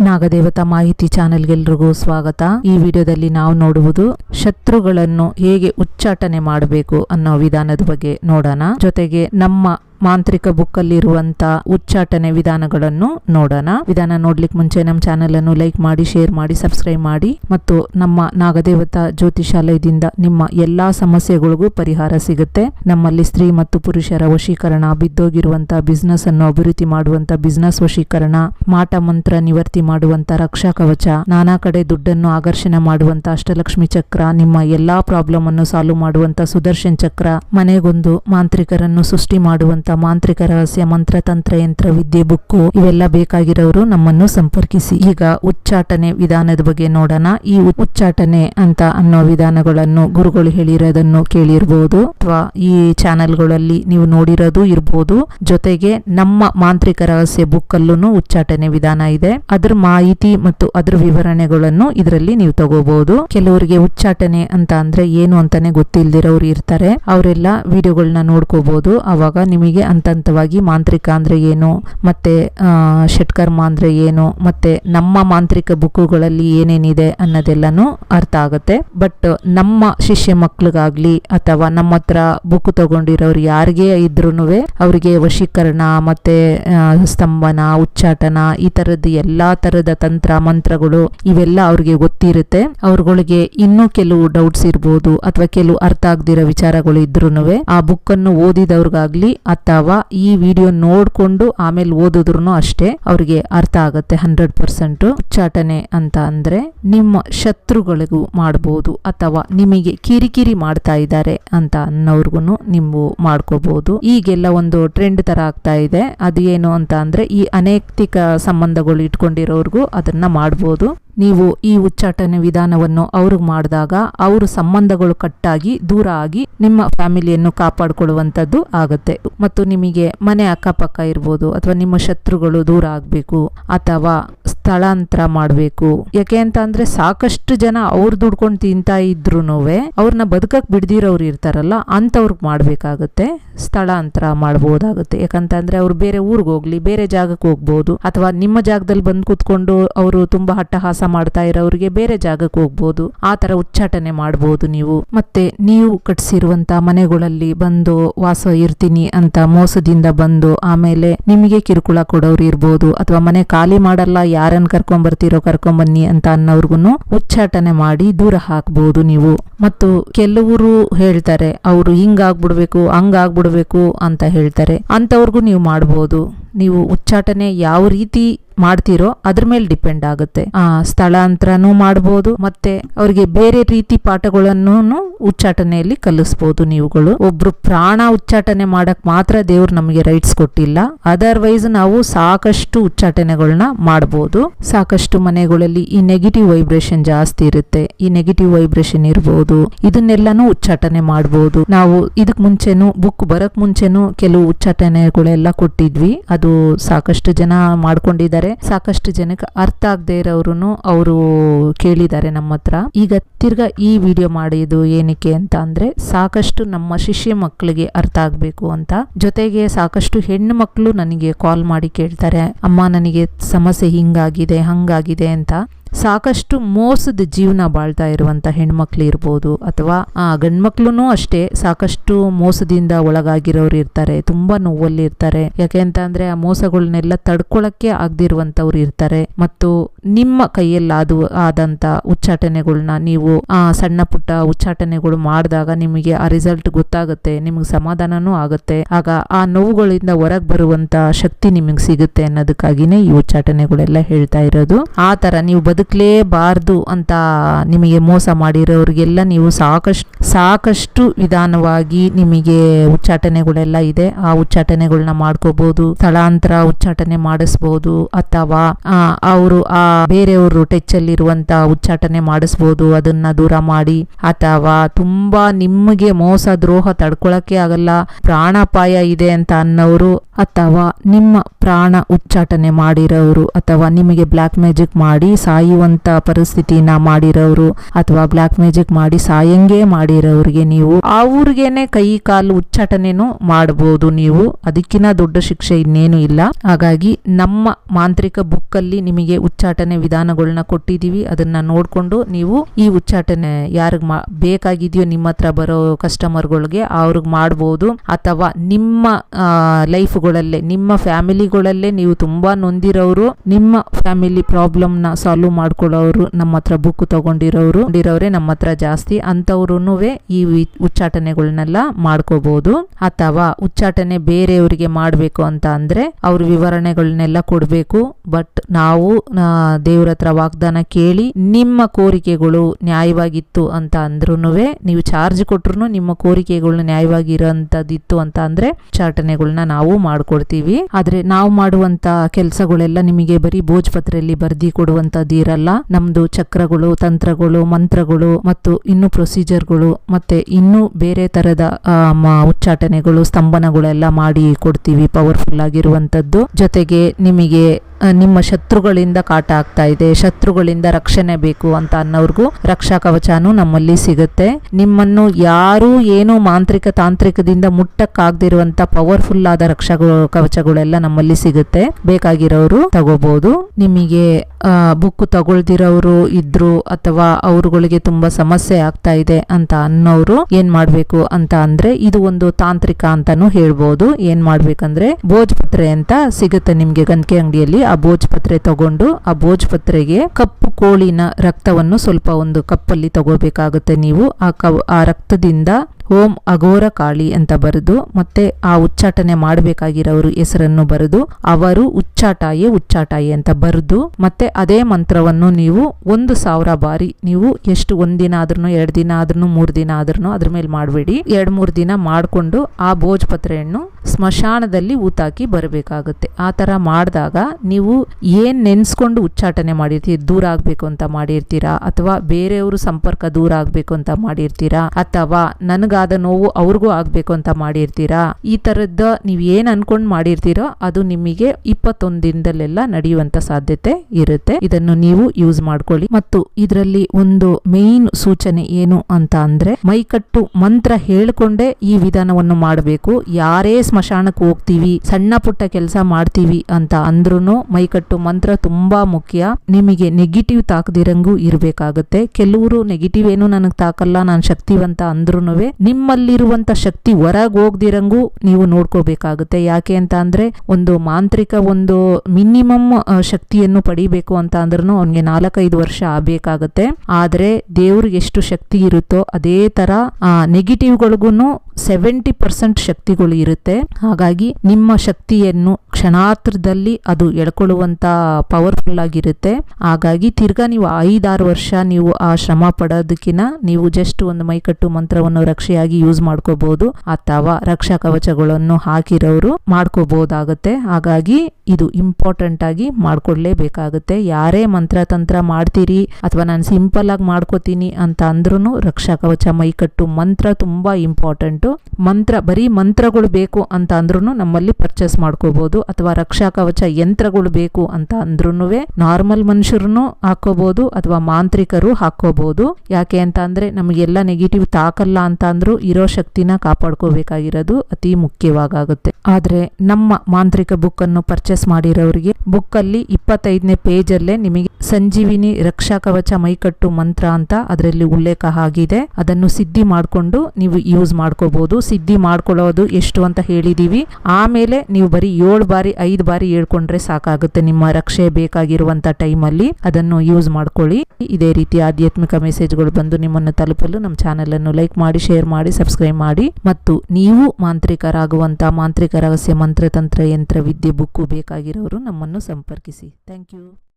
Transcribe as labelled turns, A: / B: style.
A: ನಾಗದೇವತಾ ಮಾಹಿತಿ ಚಾನೆಲ್ಗೆಲ್ರಿಗೂ ಸ್ವಾಗತ. ಈ ವಿಡಿಯೋದಲ್ಲಿ ನಾವು ನೋಡುವುದು ಶತ್ರುಗಳನ್ನು ಹೇಗೆ ಉಚ್ಚಾಟನೆ ಮಾಡಬೇಕು ಅನ್ನೋ ವಿಧಾನದ ಬಗ್ಗೆ ನೋಡೋಣ. ಜೊತೆಗೆ ನಮ್ಮ ಮಾಂತ್ರಿಕ ಬುಕ್ ಅಲ್ಲಿರುವಂತ ಉಚ್ಚಾಟನೆ ವಿಧಾನಗಳನ್ನು ನೋಡೋಣ. ವಿಧಾನ ನೋಡ್ಲಿಕ್ಕೆ ಮುಂಚೆ ನಮ್ಮ ಚಾನೆಲ್ ಅನ್ನು ಲೈಕ್ ಮಾಡಿ, ಶೇರ್ ಮಾಡಿ, ಸಬ್ಸ್ಕ್ರೈಬ್ ಮಾಡಿ ಮತ್ತು ನಮ್ಮ ನಾಗದೇವತಾ ಜ್ಯೋತಿಷಾಲಯದಿಂದ ನಿಮ್ಮ ಎಲ್ಲಾ ಸಮಸ್ಯೆಗಳಿಗೂ ಪರಿಹಾರ ಸಿಗುತ್ತೆ. ನಮ್ಮಲ್ಲಿ ಸ್ತ್ರೀ ಮತ್ತು ಪುರುಷರ ವಶೀಕರಣ ಬಿದ್ದೋಗಿರುವಂತಹ ಬಿಸ್ನೆಸ್ ಅನ್ನು ಅಭಿವೃದ್ಧಿ ಮಾಡುವಂತ ಬಿಸ್ನೆಸ್ ವಶೀಕರಣ, ಮಾಟ ಮಂತ್ರ ನಿವರ್ತಿ ಮಾಡುವಂತ ರಕ್ಷಾ ಕವಚ, ನಾನಾ ಕಡೆ ದುಡ್ಡನ್ನು ಆಕರ್ಷಣೆ ಮಾಡುವಂತ ಅಷ್ಟಲಕ್ಷ್ಮಿ ಚಕ್ರ, ನಿಮ್ಮ ಎಲ್ಲಾ ಪ್ರಾಬ್ಲಮ್ ಅನ್ನು ಸಾಲ್ವ್ ಮಾಡುವಂತ ಸುದರ್ಶನ್ ಚಕ್ರ, ಮನೆಗೊಂದು ಮಾಂತ್ರಿಕರನ್ನು ಸೃಷ್ಟಿ ಮಾಡುವಂತ ಮಾಂತ್ರಿಕ ರಹಸ್ಯ ಮಂತ್ರ, ತಂತ್ರ, ಯಂತ್ರ, ವಿದ್ಯೆ, ಬುಕ್ಕು ಇವೆಲ್ಲ ಬೇಕಾಗಿರೋರು ನಮ್ಮನ್ನು ಸಂಪರ್ಕಿಸಿ. ಈಗ ಉಚ್ಚಾಟನೆ ವಿಧಾನದ ಬಗ್ಗೆ ನೋಡೋಣ. ಈ ಉಚ್ಚಾಟನೆ ಅಂತ ಅನ್ನೋ ವಿಧಾನಗಳನ್ನು ಗುರುಗಳು ಹೇಳಿರೋದನ್ನು ಕೇಳಿರ್ಬೋದು. ಅಥವಾ ಈ ಚಾನೆಲ್ಗಳಲ್ಲಿ ನೀವು ನೋಡಿರೋದು ಇರ್ಬೋದು. ಜೊತೆಗೆ ನಮ್ಮ ಮಾಂತ್ರಿಕ ರಹಸ್ಯ ಬುಕ್ ಅಲ್ಲೂ ಉಚ್ಚಾಟನೆ ವಿಧಾನ ಇದೆ. ಅದ್ರ ಮಾಹಿತಿ ಮತ್ತು ಅದ್ರ ವಿವರಣೆಗಳನ್ನು ಇದರಲ್ಲಿ ನೀವು ತಗೋಬಹುದು ಕೆಲವರಿಗೆ ಉಚ್ಚಾಟನೆ ಅಂತ ಅಂದ್ರೆ ಏನು ಅಂತಾನೆ ಗೊತ್ತಿಲ್ದಿರೋರು ಇರ್ತಾರೆ. ಅವರೆಲ್ಲ ವಿಡಿಯೋಗಳನ್ನ ನೋಡ್ಕೋಬಹುದು ಅವಾಗ ನಿಮಗೆ ಹಂತ ಹಂತವಾಗಿ ಮಾಂತ್ರಿಕ ಅಂದ್ರೆ ಏನು ಮತ್ತೆ ಆ, ಷಟ್ಕರ್ಮ ಅಂದ್ರೆ ಏನು ಮತ್ತೆ ನಮ್ಮ ಮಾಂತ್ರಿಕ ಬುಕ್ಕುಗಳಲ್ಲಿ ಏನೇನಿದೆ ಅನ್ನೋದೆಲ್ಲನೂ ಅರ್ಥ ಆಗುತ್ತೆ. ಬಟ್ ನಮ್ಮ ಶಿಷ್ಯ ಮಕ್ಳಿಗಾಗ್ಲಿ ಅಥವಾ ನಮ್ಮ ಹತ್ರ ಬುಕ್ ತಗೊಂಡಿರೋರು ಯಾರಿಗೇ ಇದ್ರೂ ಅವರಿಗೆ ವಶೀಕರಣ ಮತ್ತೆ ಆ, ಸ್ತಂಭನ ಉಚ್ಚಾಟನ ಈ ತರದ್ದು ಎಲ್ಲಾ ತರದ ತಂತ್ರ ಮಂತ್ರಗಳು ಇವೆಲ್ಲ ಅವ್ರಿಗೆ ಗೊತ್ತಿರುತ್ತೆ. ಅವ್ರಗಳಿಗೆ ಇನ್ನೂ ಕೆಲವು ಡೌಟ್ಸ್ ಇರ್ಬೋದು ಅಥವಾ ಕೆಲವು ಅರ್ಥ ಆಗದಿರೋ ವಿಚಾರಗಳು ಇದ್ರೂ ಆ ಬುಕ್ಕನ್ನು ಓದಿದವ್ರಿಗಾಗ್ಲಿ ಅಥವಾ ಈ ವಿಡಿಯೋ ನೋಡ್ಕೊಂಡು ಆಮೇಲೆ ಓದಿದ್ರು ಅಷ್ಟೇ ಅವ್ರಿಗೆ ಅರ್ಥ ಆಗುತ್ತೆ ಹಂಡ್ರೆಡ್ ಪರ್ಸೆಂಟ್ ಉಚ್ಚಾಟನೆ ಅಂತ ಅಂದ್ರೆ ನಿಮ್ಮ ಶತ್ರುಗಳಿಗೂ ಮಾಡಬಹುದು ಅಥವಾ ನಿಮಗೆ ಕಿರಿಕಿರಿ ಮಾಡ್ತಾ ಇದ್ದಾರೆ ಅಂತ ಅನ್ನೋರ್ಗು ನೀವು ಮಾಡ್ಕೋಬಹುದು ಈಗೆಲ್ಲ ಒಂದು ಟ್ರೆಂಡ್ ತರ ಆಗ್ತಾ ಇದೆ. ಅದು ಏನು ಅಂತ ಅಂದ್ರೆ ಈ ಅನೈತಿಕ ಸಂಬಂಧಗಳು ಇಟ್ಕೊಂಡಿರೋರ್ಗು ಅದನ್ನ ಮಾಡ್ಬೋದು. ನೀವು ಈ ಉಚ್ಚಾಟನೆ ವಿಧಾನವನ್ನು ಅವ್ರಿಗೆ ಮಾಡಿದಾಗ ಅವರು ಸಂಬಂಧಗಳು ಕಟ್ಟಾಗಿ ದೂರ ಆಗಿ ನಿಮ್ಮ ಫ್ಯಾಮಿಲಿಯನ್ನು ಕಾಪಾಡಿಕೊಳ್ಳುವಂಥದ್ದು ಆಗುತ್ತೆ. ಮತ್ತು ನಿಮಗೆ ಮನೆ ಅಕ್ಕಪಕ್ಕ ಇರ್ಬೋದು ಅಥವಾ ನಿಮ್ಮ ಶತ್ರುಗಳು ದೂರ ಆಗಬೇಕು ಅಥವಾ ಸ್ಥಳಾಂತರ ಮಾಡಬೇಕು. ಯಾಕೆ ಅಂತ ಅಂದ್ರೆ ಸಾಕಷ್ಟು ಜನ ಅವ್ರು ದುಡ್ಕೊಂಡು ತಿಂತಾ ಇದ್ರು ಅವ್ರನ್ನ ಬದುಕಕ್ ಬಿಡ್ದಿರೋರು ಇರ್ತಾರಲ್ಲ ಅಂಥವ್ರಿಗೆ ಮಾಡ್ಬೇಕಾಗತ್ತೆ, ಸ್ಥಳಾಂತರ ಮಾಡ್ಬೋದಾಗುತ್ತೆ. ಯಾಕಂತಂದ್ರೆ ಅವ್ರು ಬೇರೆ ಊರಿಗೆ ಹೋಗ್ಲಿ, ಬೇರೆ ಜಾಗಕ್ಕೆ ಹೋಗ್ಬೋದು, ಅಥವಾ ನಿಮ್ಮ ಜಾಗದಲ್ಲಿ ಬಂದು ಕೂತ್ಕೊಂಡು ಅವರು ತುಂಬಾ ಹಟ್ಟಹಾಸ ಮಾಡ್ತಾ ಇರೋರಿಗೆ ಬೇರೆ ಜಾಗಕ್ಕೆ ಹೋಗ್ಬೋದು, ಆ ತರ ಉಚ್ಚಾಟನೆ ಮಾಡ್ಬೋದು ನೀವು. ಮತ್ತೆ ನೀವು ಕಟ್ಸಿರುವಂತ ಮನೆಗಳಲ್ಲಿ ಬಂದು ವಾಸ ಇರ್ತೀನಿ ಅಂತ ಮೋಸದಿಂದ ಬಂದು ಆಮೇಲೆ ನಿಮಗೆ ಕಿರುಕುಳ ಕೊಡೋರು ಇರ್ಬೋದು, ಅಥವಾ ಮನೆ ಖಾಲಿ ಮಾಡಲ್ಲ ಯಾರನ್ನ ಕರ್ಕೊಂಡ್ ಬರ್ತೀರೋ ಕರ್ಕೊಂಡ್ ಬನ್ನಿ ಅಂತ ಅನ್ನೋರ್ಗುನು ಉಚ್ಚಾಟನೆ ಮಾಡಿ ದೂರ ಹಾಕ್ಬಹುದು ನೀವು. ಮತ್ತು ಕೆಲವರು ಹೇಳ್ತಾರೆ, ಅವರು ಹಿಂಗಾಗ್ಬಿಡ್ಬೇಕು, ಹಂಗಾಗ್ಬಿಡ್ಬೇಕು ಅಂತ ಹೇಳ್ತಾರೆ. ಅಂತವ್ರಿಗೂ ನೀವು ಮಾಡ್ಬೋದು. ನೀವು ಉಚ್ಚಾಟನೆ ಯಾವ ರೀತಿ ಮಾಡ್ತೀರೋ ಅದ್ರ ಮೇಲೆ ಡಿಪೆಂಡ್ ಆಗುತ್ತೆ. ಆ, ಸ್ಥಳಾಂತರನೂ ಮಾಡ್ಬೋದು, ಮತ್ತೆ ಅವರಿಗೆ ಬೇರೆ ರೀತಿ ಪಾಠಗಳನ್ನು ಉಚ್ಚಾಟನೆಯಲ್ಲಿ ಕಲಿಸ್ಬೋದು ನೀವುಗಳು. ಒಬ್ರು ಪ್ರಾಣ ಉಚ್ಚಾಟನೆ ಮಾಡಕ್ ಮಾತ್ರ ದೇವ್ರು ನಮಗೆ ರೈಟ್ಸ್ ಕೊಟ್ಟಿಲ್ಲ. ಅದರ್ವೈಸ್ ನಾವು ಸಾಕಷ್ಟು ಉಚ್ಚಾಟನೆಗಳನ್ನ ಮಾಡಬಹುದು ಸಾಕಷ್ಟು ಮನೆಗಳಲ್ಲಿ ಈ ನೆಗೆಟಿವ್ ವೈಬ್ರೇಷನ್ ಜಾಸ್ತಿ ಇರುತ್ತೆ. ಈ ನೆಗೆಟಿವ್ ವೈಬ್ರೇಷನ್ ಇರಬಹುದು ಇದನ್ನೆಲ್ಲಾನು ಉಚ್ಚಾಟನೆ ಮಾಡಬಹುದು ನಾವು ಇದಕ್ ಮುಂಚೆನು ಬುಕ್ ಬರಕ್ ಮುಂಚೆನು ಕೆಲವು ಉಚ್ಚಾಟನೆಗಳೆಲ್ಲ ಕೊಟ್ಟಿದ್ವಿ. ಅದು ಸಾಕಷ್ಟು ಜನ ಮಾಡ್ಕೊಂಡಿದ್ದಾರೆ. ಸಾಕಷ್ಟು ಜನಕ್ಕೆ ಅರ್ಥ ಆಗದೆ ಇರೋರು ಅವರು ಕೇಳಿದ್ದಾರೆ ನಮ್ಮ ಹತ್ರ. ಈಗ ತಿರ್ಗಾ ಈ ವಿಡಿಯೋ ಮಾಡಿದ್ದು ಏನಕ್ಕೆ ಅಂತ ಅಂದ್ರೆ ಸಾಕಷ್ಟು ನಮ್ಮ ಶಿಷ್ಯ ಮಕ್ಕಳಿಗೆ ಅರ್ಥ ಆಗ್ಬೇಕು ಅಂತ. ಜೊತೆಗೆ ಸಾಕಷ್ಟು ಹೆಣ್ಣು ಮಕ್ಕಳು ನನಗೆ ಕಾಲ್ ಮಾಡಿ ಕೇಳ್ತಾರೆ. ಅಮ್ಮ, ನನಗೆ ಸಮಸ್ಯೆ ಹಿಂಗಾಗಿದೆ, ಹಂಗಾಗಿದೆ ಅಂತ. ಸಾಕಷ್ಟು ಮೋಸದ ಜೀವನ ಬಾಳ್ತಾ ಇರುವಂತ ಹೆಣ್ಮಕ್ಳು ಇರ್ಬೋದು ಅಥವಾ, ಆ ಗಂಡ್ಮಕ್ಳು ಅಷ್ಟೇ ಸಾಕಷ್ಟು ಮೋಸದಿಂದ ಒಳಗಾಗಿರೋರು ಇರ್ತಾರೆ, ತುಂಬಾ ನೋವಲ್ಲಿ ಇರ್ತಾರೆ. ಯಾಕೆ ಅಂತ ಅಂದ್ರೆ, ಆ ಮೋಸಗಳನ್ನೆಲ್ಲ ತಡ್ಕೊಳಕ್ಕೆ ಆಗದಿರುವಂತವ್ರು ಇರ್ತಾರೆ. ಮತ್ತು ನಿಮ್ಮ ಕೈಯಲ್ಲಾದ ಆದಂತ ಉಚ್ಚಾಟನೆಗಳನ್ನ ನೀವು, ಆ ಸಣ್ಣ ಪುಟ್ಟ ಉಚ್ಚಾಟನೆಗಳು ಮಾಡಿದಾಗ ನಿಮಗೆ ಆ ರಿಸಲ್ಟ್ ಗೊತ್ತಾಗುತ್ತೆ, ನಿಮಗೆ ಸಮಾಧಾನನೂ ಆಗುತ್ತೆ. ಆಗ ಆ ನೋವುಗಳಿಂದ ಹೊರಗೆ ಬರುವಂತ ಶಕ್ತಿ ನಿಮಗೆ ಸಿಗುತ್ತೆ ಅನ್ನೋದಕ್ಕಾಗಿನೇ ಈ ಉಚ್ಚಾಟನೆಗಳೆಲ್ಲ ಹೇಳ್ತಾ ಇರೋದು. ಆ ತರ ನೀವು ಬದುಕಲೇಬಾರ್ದು ಅಂತ ನಿಮಗೆ ಮೋಸ ಮಾಡಿರೋರಿಗೆಲ್ಲ ನೀವು ಸಾಕಷ್ಟು ಸಾಕಷ್ಟು ವಿಧಾನವಾಗಿ ನಿಮಗೆ ಉಚ್ಚಾಟನೆಗಳೆಲ್ಲ ಇದೆ. ಆ ಉಚ್ಚಾಟನೆಗಳನ್ನ ಮಾಡ್ಕೋಬಹುದು ಸ್ಥಳಾಂತರ ಉಚ್ಚಾಟನೆ ಮಾಡಿಸ್ಬೋದು ಅಥವಾ ಅವರು, ಆ, ಬೇರೆಯವರು ಟಚ್ ಅಲ್ಲಿ ಇರುವಂತ ಉಚ್ಚಾಟನೆ ಮಾಡಿಸ್ಬೋದು, ಅದನ್ನ ದೂರ ಮಾಡಿ ಅಥವಾ ತುಂಬಾ ನಿಮಗೆ ಮೋಸ ದ್ರೋಹ ತಡ್ಕೊಳಕ್ಕೆ ಆಗಲ್ಲ, ಪ್ರಾಣಾಪಾಯ ಇದೆ ಅಂತ ಅನ್ನೋರು ಅಥವಾ ನಿಮ್ಮ ಪ್ರಾಣ ಉಚ್ಚಾಟನೆ ಮಾಡಿರೋರು ಅಥವಾ ನಿಮಗೆ ಬ್ಲ್ಯಾಕ್ ಮ್ಯಾಜಿಕ್ ಮಾಡಿ ಸಾಯುವಂತ ಪರಿಸ್ಥಿತಿನ ಮಾಡಿರೋರು ಅಥವಾ ಬ್ಲ್ಯಾಕ್ ಮ್ಯಾಜಿಕ್ ಮಾಡಿ ಸಾಯಂಗೆ ಮಾಡಿರೋರಿಗೆ ನೀವು ಅವ್ರಿಗೇನೆ ಕೈ ಕಾಲು ಉಚ್ಚಾಟನೆನೂ ಮಾಡಬಹುದು ನೀವು. ಅದಕ್ಕಿಂತ ದೊಡ್ಡ ಶಿಕ್ಷೆ ಇನ್ನೇನು ಇಲ್ಲ. ಹಾಗಾಗಿ ನಮ್ಮ ಮಾಂತ್ರಿಕ ಬುಕ್ ಅಲ್ಲಿ ನಿಮಗೆ ಉಚ್ಚಾಟನೆ ವಿಧಾನಗಳನ್ನ ಕೊಟ್ಟಿದೀವಿ ಅದನ್ನ ನೋಡ್ಕೊಂಡು ನೀವು ಈ ಉಚ್ಚಾಟನೆ ಯಾರಿಗ ಬೇಕಾಗಿದೆಯೋ ನಿಮ್ಮ ಹತ್ರ ಬರೋ ಕಸ್ಟಮರ್ಗಳಿಗೆ ಅವ್ರಿಗೆ ಮಾಡ್ಬೋದು. ಅಥವಾ ನಿಮ್ಮ ಲೈಫ್ಗಳಲ್ಲೇ ನಿಮ್ಮ ಫ್ಯಾಮಿಲಿಗಳಲ್ಲೇ ನೀವು ತುಂಬಾ ನೊಂದಿರೋರು, ನಿಮ್ಮ ಫ್ಯಾಮಿಲಿ ಪ್ರಾಬ್ಲಮ್ನ ಸಾಲ್ವ್ ಮಾಡ್ಕೊಳ್ಳೋರು, ನಮ್ಮ ಹತ್ರ ಬುಕ್ ತಗೊಂಡಿರೋರು ಇರೋರೇ ನಮ್ಮ ಹತ್ರ ಜಾಸ್ತಿ ಅಂತವ್ರು ಈ ಉಚ್ಚಾಟನೆಗಳನ್ನೆಲ್ಲ ಮಾಡ್ಕೋಬಹುದು ಅಥವಾ ಉಚ್ಚಾಟನೆ ಬೇರೆಯವರಿಗೆ ಮಾಡಬೇಕು ಅಂತ ಅಂದ್ರೆ ಅವ್ರ ವಿವರಣೆಗಳನ್ನೆಲ್ಲ ಕೊಡಬೇಕು. ಬಟ್ ನಾವು ದೇವ್ರ ಹತ್ರ ವಾಗ್ದಾನ ಕೇಳಿ ನಿಮ್ಮ ಕೋರಿಕೆಗಳು ನ್ಯಾಯವಾಗಿತ್ತು ಅಂತ ಅಂದ್ರೂ ನೀವು ಚಾರ್ಜ್ ಕೊಟ್ರು ನಿಮ್ಮ ಕೋರಿಕೆಗಳು ನ್ಯಾಯವಾಗಿರೋಂಥದ್ದಿತ್ತು ಅಂತ ಅಂದ್ರೆ ಉಚ್ಚಾಟನೆಗಳನ್ನ ನಾವು ಮಾಡ್ಕೊಡ್ತೀವಿ. ಆದ್ರೆ ನಾವು ಮಾಡುವಂತ ಕೆಲಸಗಳೆಲ್ಲ ನಿಮಗೆ ಬರೀ ಭೋಜ್ಪತ್ರೆಯಲ್ಲಿ ಬರ್ದಿ ಕೊಡುವಂತದ್ದು ಇರಲ್ಲ. ನಮ್ದು ಚಕ್ರಗಳು, ತಂತ್ರಗಳು, ಮಂತ್ರಗಳು ಮತ್ತು ಇನ್ನು ಪ್ರೊಸೀಜರ್ಗಳು ಮತ್ತೆ ಇನ್ನೂ ಬೇರೆ ತರದ ಉಚ್ಚಾಟನೆಗಳು, ಸ್ತಂಭನಗಳೆಲ್ಲ ಮಾಡಿ ಕೊಡ್ತೀವಿ ಪವರ್ಫುಲ್ ಆಗಿರುವಂತದ್ದು. ಜೊತೆಗೆ ನಿಮಗೆ ನಿಮ್ಮ ಶತ್ರುಗಳಿಂದ ಕಾಟ ಆಗ್ತಾ ಇದೆ, ಶತ್ರುಗಳಿಂದ ರಕ್ಷಣೆ ಬೇಕು ಅಂತ ಅನ್ನೋರ್ಗೂ ರಕ್ಷಾ ಕವಚನೂ ನಮ್ಮಲ್ಲಿ ಸಿಗುತ್ತೆ. ನಿಮ್ಮನ್ನು ಯಾರು ಏನು ಮಾಂತ್ರಿಕ ತಾಂತ್ರಿಕದಿಂದ ಮುಟ್ಟಕ್ಕಾಗದಿರುವಂತ ಪವರ್ಫುಲ್ ಆದ ರಕ್ಷಾ ಕವಚಗಳೆಲ್ಲ ನಮ್ಮಲ್ಲಿ ಸಿಗುತ್ತೆ. ಬೇಕಾಗಿರೋರು ತಗೋಬಹುದು ನಿಮಗೆ ಬುಕ್ ತಗೊಳ್ದಿರೋರು ಇದ್ರು ಅಥವಾ ಅವ್ರುಗಳಿಗೆ ತುಂಬಾ ಸಮಸ್ಯೆ ಆಗ್ತಾ ಇದೆ ಅಂತ ಅನ್ನೋರು ಏನ್ ಮಾಡ್ಬೇಕು ಅಂತ ಅಂದ್ರೆ ಇದು ಒಂದು ತಾಂತ್ರಿಕ ಅಂತಾನು ಹೇಳ್ಬೋದು. ಏನ್ ಮಾಡ್ಬೇಕಂದ್ರೆ ಭೋಜ್ಪತ್ರೆ ಅಂತ ಸಿಗುತ್ತೆ ನಿಮ್ಗೆ ಗಂಕೆ ಅಂಗಡಿಯಲ್ಲಿ. ಆ ಭೋಜ್ಪತ್ರೆ ತಗೊಂಡು ಆ ಭೋಜ್ಪತ್ರೆಗೆ ಕಪ್ಪು ಕೋಳಿನ ರಕ್ತವನ್ನು ಸ್ವಲ್ಪ ಒಂದು ಕಪ್ಪಲ್ಲಿ ತಗೋಬೇಕಾಗುತ್ತೆ ನೀವು. ಆ ಕ ಆ ರಕ್ತದಿಂದ ಓಂ ಅಘೋರ ಕಾಳಿ ಅಂತ ಬರೆದು ಮತ್ತೆ ಆ ಉಚ್ಚಾಟನೆ ಮಾಡಬೇಕಾಗಿರೋರು ಹೆಸರನ್ನು ಬರೆದು ಅವರು ಉಚ್ಚಾಟಾಯೆ ಉಚ್ಚಾಟಾಯೆ ಅಂತ ಬರೆದು ಮತ್ತೆ ಅದೇ ಮಂತ್ರವನ್ನು ನೀವು ಒಂದು ಸಾವಿರ ಬಾರಿ ನೀವು ಎಷ್ಟು ಒಂದಿನ ಆದ್ರೂ ಎರಡು ದಿನ ಆದ್ರೂ ಮೂರು ದಿನ ಆದ್ರೂ ಅದ್ರ ಮೇಲೆ ಮಾಡಬೇಡಿ. ಎರಡು ಮೂರು ದಿನ ಮಾಡಿಕೊಂಡು ಆ ಭೋಜ್ಪತ್ರೆಯನ್ನು ಸ್ಮಶಾನದಲ್ಲಿ ಊತಾಕಿ ಬರಬೇಕಾಗುತ್ತೆ. ಆ ಥರ ಮಾಡಿದಾಗ ನೀವು ಏನ್ ನೆನೆಸ್ಕೊಂಡು ಉಚ್ಚಾಟನೆ ಮಾಡಿರ್ತೀರಿ ದೂರ ಆಗಬೇಕು ಅಂತ ಮಾಡಿರ್ತೀರಾ ಅಥವಾ ಬೇರೆಯವರು ಸಂಪರ್ಕ ದೂರ ಆಗಬೇಕು ಅಂತ ಮಾಡಿರ್ತೀರಾ ಅಥವಾ ನನಗಾದ ನೋವು ಅವ್ರಿಗೂ ಆಗ್ಬೇಕು ಅಂತ ಮಾಡಿರ್ತೀರಾ? ಈ ಥರದ ನೀವ್ ಏನ್ ಅನ್ಕೊಂಡ್ ಮಾಡಿರ್ತೀರೋ ಅದು ನಿಮಗೆ ಇಪ್ಪತ್ತೊಂದು ದಿನದಲ್ಲೆಲ್ಲ ನಡೆಯುವಂತ ಸಾಧ್ಯತೆ ಇರುತ್ತೆ. ಇದನ್ನು ನೀವು ಯೂಸ್ ಮಾಡ್ಕೊಳ್ಳಿ. ಮತ್ತು ಇದರಲ್ಲಿ ಒಂದು ಮೇನ್ ಸೂಚನೆ ಏನು ಅಂತ ಅಂದ್ರೆ ಮೈಕಟ್ಟು ಮಂತ್ರ ಹೇಳ್ಕೊಂಡೇ ಈ ವಿಧಾನವನ್ನು ಮಾಡಬೇಕು. ಯಾರೇ ಸ್ಮಶಾನಕ್ಕೆ ಹೋಗ್ತೀವಿ, ಸಣ್ಣ ಪುಟ್ಟ ಕೆಲಸ ಮಾಡ್ತೀವಿ ಅಂತ ಅಂದ್ರೂ ಮೈಕಟ್ಟು ಮಂತ್ರ ತುಂಬಾ ಮುಖ್ಯ. ನಿಮಗೆ ನೆಗೆಟಿವ್ ತಾಕದಿರಂಗೂ ಇರಬೇಕಾಗುತ್ತೆ. ಕೆಲವರು ನೆಗೆಟಿವ್ ಏನು ನನಗೆ ತಾಕಲ್ಲ, ನಾನು ಶಕ್ತಿವಂತ ಅಂದ್ರೂ ನಿಮ್ಮಲ್ಲಿರುವಂತ ಶಕ್ತಿ ಹೊರಗೆ ಹೋಗ್ದಿರಂಗೂ ನೀವು ನೋಡ್ಕೋಬೇಕಾಗುತ್ತೆ ಯಾಕೆ ಅಂತ ಅಂದ್ರೆ ಒಂದು ಮಾಂತ್ರಿಕ ಒಂದು ಮಿನಿಮಮ್ ಶಕ್ತಿಯನ್ನು ಪಡಿಬೇಕು ಅಂತ ಅಂದ್ರೂ ಅವ್ನಿಗೆ ನಾಲ್ಕೈದು ವರ್ಷ ಆಗ್ಬೇಕಾಗತ್ತೆ. ಆದರೆ ದೇವ್ರಿಗೆ ಎಷ್ಟು ಶಕ್ತಿ ಇರುತ್ತೋ ಅದೇ ತರ ನೆಗೆಟಿವ್ಗಳಿಗೂ ಸೆವೆಂಟಿ ಪರ್ಸೆಂಟ್ ಶಕ್ತಿಗಳು ಇರುತ್ತೆ. ಹಾಗಾಗಿ ನಿಮ್ಮ ಶಕ್ತಿಯನ್ನು ಕ್ಷಣಾತ್ರದಲ್ಲಿ ಅದು ಎಳ್ಕೊಳ್ಳುವಂತ ಪವರ್ಫುಲ್ ಆಗಿರುತ್ತೆ. ಹಾಗಾಗಿ ತಿರ್ಗಾ ನೀವು ಐದಾರು ವರ್ಷ ನೀವು ಆ ಶ್ರಮ ಪಡೋದಕ್ಕಿಂತ ನೀವು ಜಸ್ಟ್ ಒಂದು ಮೈಕಟ್ಟು ಮಂತ್ರವನ್ನು ರಕ್ಷೆಯಾಗಿ ಯೂಸ್ ಮಾಡ್ಕೋಬಹುದು ಅಥವಾ ರಕ್ಷಾ ಕವಚಗಳನ್ನು ಹಾಕಿರೋರು ಮಾಡ್ಕೋಬಹುದಾಗುತ್ತೆ ಹಾಗಾಗಿ ಇದು ಇಂಪಾರ್ಟೆಂಟ್ ಆಗಿ ಮಾಡ್ಕೊಡ್ಲೇಬೇಕಾಗುತ್ತೆ. ಯಾರೇ ಮಂತ್ರ ತಂತ್ರ ಮಾಡ್ತೀರಿ ಅಥವಾ ನಾನು ಸಿಂಪಲ್ ಆಗಿ ಮಾಡ್ಕೋತೀನಿ ಅಂತ ಅಂದ್ರೂ ರಕ್ಷಾ ಕವಚ, ಮೈಕಟ್ಟು ಮಂತ್ರ ತುಂಬಾ ಇಂಪಾರ್ಟೆಂಟ್ ಮಂತ್ರ, ಬರೀ ಮಂತ್ರಗಳು ಬೇಕು ಅಂತ ಅಂದ್ರೂ ನಮ್ಮಲ್ಲಿ ಪರ್ಚೇಸ್ ಮಾಡ್ಕೋಬಹುದು ಅಥವಾ ರಕ್ಷಾ ಕವಚ ಯಂತ್ರಗಳು ಬೇಕು ಅಂತ ಅಂದ್ರೂ ನಾರ್ಮಲ್ ಮನುಷ್ಯರು ಹಾಕೋಬಹುದು ಅಥವಾ ಮಾಂತ್ರಿಕರು ಹಾಕೋಬಹುದು ಯಾಕೆ ಅಂತ ಅಂದ್ರೆ ನಮಗೆಲ್ಲ ನೆಗೆಟಿವ್ ತಾಕಲ್ಲ ಅಂತ ಅಂದ್ರೂ ಇರೋ ಶಕ್ತಿನ ಕಾಪಾಡ್ಕೋಬೇಕಾಗಿರೋದು ಅತಿ ಮುಖ್ಯವಾಗುತ್ತೆ ಆದ್ರೆ ನಮ್ಮ ಮಾಂತ್ರಿಕ ಬುಕ್ ಅನ್ನು ಪರ್ಚೇಸ್ ಮಾಡಿರೋರಿಗೆ ಬುಕ್ ಅಲ್ಲಿ ಇಪ್ಪತ್ತೈದನೇ ಪೇಜಲ್ಲೇ ನಿಮಗೆ ಸಂಜೀವಿನಿ ರಕ್ಷಾ ಕವಚ ಮೈಕಟ್ಟು ಮಂತ್ರ ಅಂತ ಅದರಲ್ಲಿ ಉಲ್ಲೇಖ ಆಗಿದೆ ಅದನ್ನು ಸಿದ್ಧಿ ಮಾಡಿಕೊಂಡು ನೀವು ಯೂಸ್ ಮಾಡ್ಕೋಬಹುದು ಸಿದ್ಧಿ ಮಾಡ್ಕೊಳ್ಳೋದು ಎಷ್ಟು ಅಂತ ಹೇಳಿದೀವಿ. ಆಮೇಲೆ ನೀವು ಬರೀ ಏಳು ಬಾರಿ, ಐದು ಬಾರಿ ಹೇಳ್ಕೊಂಡ್ರೆ ಸಾಕಾಗುತ್ತೆ. ನಿಮ್ಮ ರಕ್ಷೆ ಬೇಕಾಗಿರುವಂತ ಟೈಮಲ್ಲಿ ಅದನ್ನು ಯೂಸ್ ಮಾಡ್ಕೊಳ್ಳಿ. ಇದೇ ರೀತಿ ಆಧ್ಯಾತ್ಮಿಕ ಮೆಸೇಜ್ಗಳು ಬಂದು ನಿಮ್ಮನ್ನು ತಲುಪಲು ನಮ್ಮ ಚಾನೆಲ್ ಅನ್ನು ಲೈಕ್ ಮಾಡಿ, ಶೇರ್ ಮಾಡಿ, ಸಬ್ಸ್ಕ್ರೈಬ್ ಮಾಡಿ. ಮತ್ತು ನೀವು ಮಾಂತ್ರಿಕರಾಗುವಂತ ಮಾಂತ್ರಿಕ ರಹಸ್ಯ ಮಂತ್ರತಂತ್ರ, ಯಂತ್ರ, ವಿದ್ಯೆ, ಬುಕ್ಕು ಬೇಕಾಗಿರೋರು ನಮ್ಮನ್ನು ಸಂಪರ್ಕಿಸಿ. Thank you.